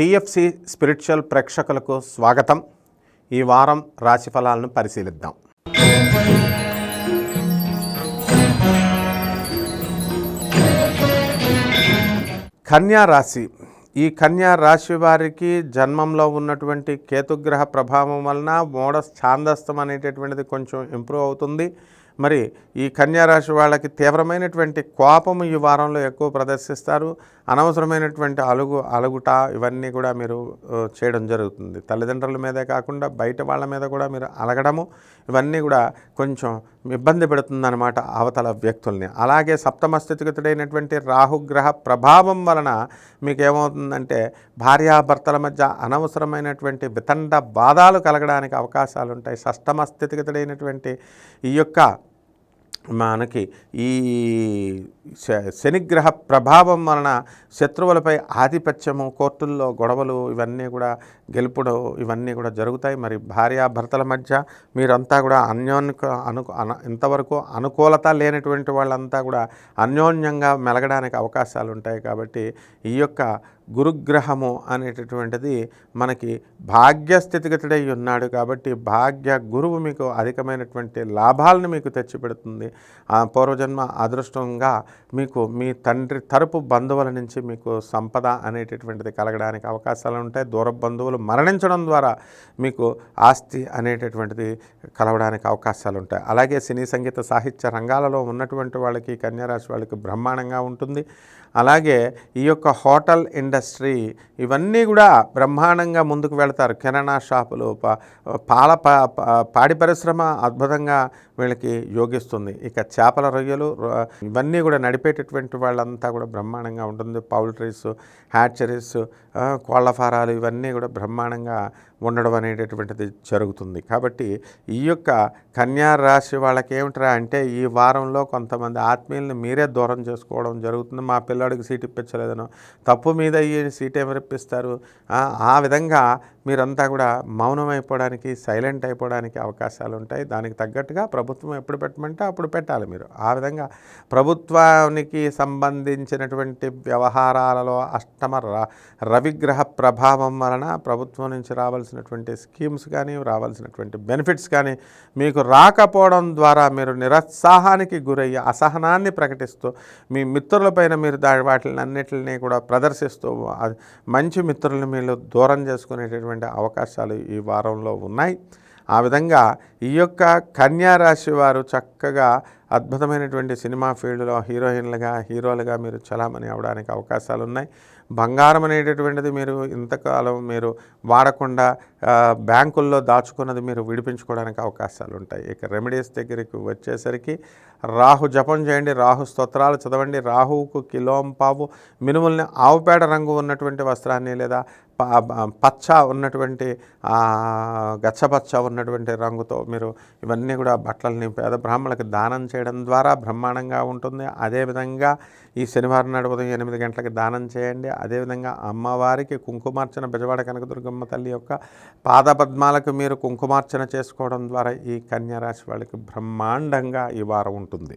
TFC spiritual ప్రేక్షకులకు స్వాగతం. ఈ వారం రాశి ఫలాలను పరిశీలిద్దాం. కన్యా రాశి. ఈ కన్యా రాశి వారికి జన్మంలో ఉన్నటువంటి కేతుగ్రహ ప్రభావం వలన మోడ ఛాందస్తం అనేటటువంటిది కొంచెం ఇంప్రూవ్ అవుతుంది. మరి ఈ కన్యారాశి వాళ్ళకి తీవ్రమైనటువంటి కోపము ఈ వారంలో ఎక్కువ ప్రదర్శిస్తారు. అనవసరమైనటువంటి అలుగు అలుగుట ఇవన్నీ కూడా మీరు చేయడం జరుగుతుంది. తల్లిదండ్రుల మీదే కాకుండా బయట వాళ్ళ మీద కూడా మీరు అలగడము ఇవన్నీ కూడా కొంచెం ఇబ్బంది పెడుతుందన్నమాట అవతల వ్యక్తుల్ని. అలాగే సప్తమ స్థితిగతుడైనటువంటి రాహుగ్రహ ప్రభావం వలన మీకు ఏమవుతుందంటే భార్యాభర్తల మధ్య అనవసరమైనటువంటి వితండ బాధాలు కలగడానికి అవకాశాలు ఉంటాయి షష్టమ స్థితిగతుడైనటువంటి ఈ యొక్క మనకి ఈ శ- శనిగ్రహ ప్రభావం వలన శత్రువులపై ఆధిపత్యము కోర్టుల్లో గొడవలు ఇవన్నీ కూడా గెలుపుడు ఇవన్నీ కూడా జరుగుతాయి. మరి భార్యాభర్తల మధ్య మీరంతా కూడా అన్యోన్య అను ఇంతవరకు అనుకూలత లేనటువంటి వాళ్ళంతా కూడా అన్యోన్యంగా మెలగడానికి అవకాశాలు ఉంటాయి కాబట్టి ఈ యొక్క గురుగ్రహము అనేటటువంటిది మనకి భాగ్యస్థితిగతుడై ఉన్నాడు కాబట్టి భాగ్య గురువు మీకు అధికమైనటువంటి లాభాలను మీకు తెచ్చిపెడుతుంది. ఆ పూర్వజన్మ అదృష్టంగా మీకు మీ తండ్రి తరపు బంధువుల నుంచి మీకు సంపద అనేటటువంటిది కలగడానికి అవకాశాలు ఉంటాయి. దూర బంధువులు మరణించడం ద్వారా మీకు ఆస్తి అనేటటువంటిది కలవడానికి అవకాశాలు ఉంటాయి. అలాగే సినీ సంగీత సాహిత్య రంగాలలో ఉన్నటువంటి వాళ్ళకి కన్యారాశి వాళ్ళకి బ్రహ్మాండంగా ఉంటుంది. అలాగే ఈ యొక్క హోటల్ ఇండస్ట్రీ ఇవన్నీ కూడా బ్రహ్మాండంగా ముందుకు వెళతారు. కిరాణా షాపులు పాల పాడి పరిశ్రమ అద్భుతంగా వీళ్ళకి యోగిస్తుంది. ఇక చేపల రొయ్యలు ఇవన్నీ కూడా నడిపేటటువంటి వాళ్ళంతా కూడా బ్రహ్మాండంగా ఉంటుంది. పౌల్ట్రీస్ హ్యాచరీస్ కోళ్ళ ఫారాలు ఇవన్నీ కూడా బ్రహ్మాండంగా ఉండడం అనేటటువంటిది జరుగుతుంది. కాబట్టి ఈ యొక్క కన్యా రాశి వాళ్ళకి ఏమిటరా అంటే ఈ వారంలో కొంతమంది ఆత్మీయుల్ని మీరే దూరం చేసుకోవడం జరుగుతుంది. మా పిల్లాడికి సీట్ ఇప్పించలేదనో తప్పు మీద ఈ సీట్ ఏమి రప్పిస్తారు ఆ విధంగా మీరంతా కూడా మౌనం అయిపోవడానికి సైలెంట్ అయిపోవడానికి అవకాశాలు ఉంటాయి దానికి తగ్గట్టుగా ప్రభుత్వం ఎప్పుడు పెట్టమంటే అప్పుడు పెట్టాలి మీరు. ఆ విధంగా ప్రభుత్వానికి సంబంధించినటువంటి వ్యవహారాలలో అష్టమ ర- రవిగ్రహ ప్రభావం వలన ప్రభుత్వం నుంచి రావాల్సినటువంటి స్కీమ్స్ కానీ రావాల్సినటువంటి బెనిఫిట్స్ కానీ మీకు రాకపోవడం ద్వారా మీరు నిరుత్సాహానికి గురయ్యి అసహనాన్ని ప్రకటిస్తూ మీ మిత్రులపైన మీరు దాని వాటిని అన్నిటిని కూడా ప్రదర్శిస్తూ మంచి మిత్రులను మీరు దూరం చేసుకునేటటువంటి అవకాశాలు ఈ వారంలో ఉన్నాయి. ఆ విధంగా ఈ యొక్క కన్యా రాశి వారు చక్కగా అద్భుతమైనటువంటి సినిమా ఫీల్డ్లో హీరోయిన్లుగా హీరోలుగా మీరు చలామణి అవడానికి అవకాశాలు ఉన్నాయి బంగారం అనేటటువంటిది మీరు ఇంతకాలం మీరు వాడకుండా బ్యాంకుల్లో దాచుకున్నది మీరు విడిపించుకోవడానికి అవకాశాలు ఉంటాయి ఇక రెమెడీస్ దగ్గరికి వచ్చేసరికి రాహు జపం చేయండి రాహు స్తోత్రాలు చదవండి రాహువుకు కిలోంపావు మినుముల్ని ఆవుపేడ రంగు ఉన్నటువంటి వస్త్రాన్ని లేదా పచ్చ ఉన్నటువంటి గచ్చపచ్చ ఉన్నటువంటి రంగుతో మీరు ఇవన్నీ కూడా బట్టలని పేద బ్రాహ్మణులకు దానం చేయడం ద్వారా బ్రహ్మాండంగా ఉంటుంది. అదేవిధంగా ఈ శనివారం నాడు ఉదయం ఎనిమిది గంటలకు దానం చేయండి. అదేవిధంగా అమ్మవారికి కుంకుమార్చన బెజవాడ కనకదుర్గమ్మ తల్లి యొక్క పాదపద్మాలకు మీరు కుంకుమార్చన చేసుకోవడం ద్వారా ఈ కన్యారాశి వాళ్ళకి బ్రహ్మాండంగా ఈ వారం ఉంటుంది.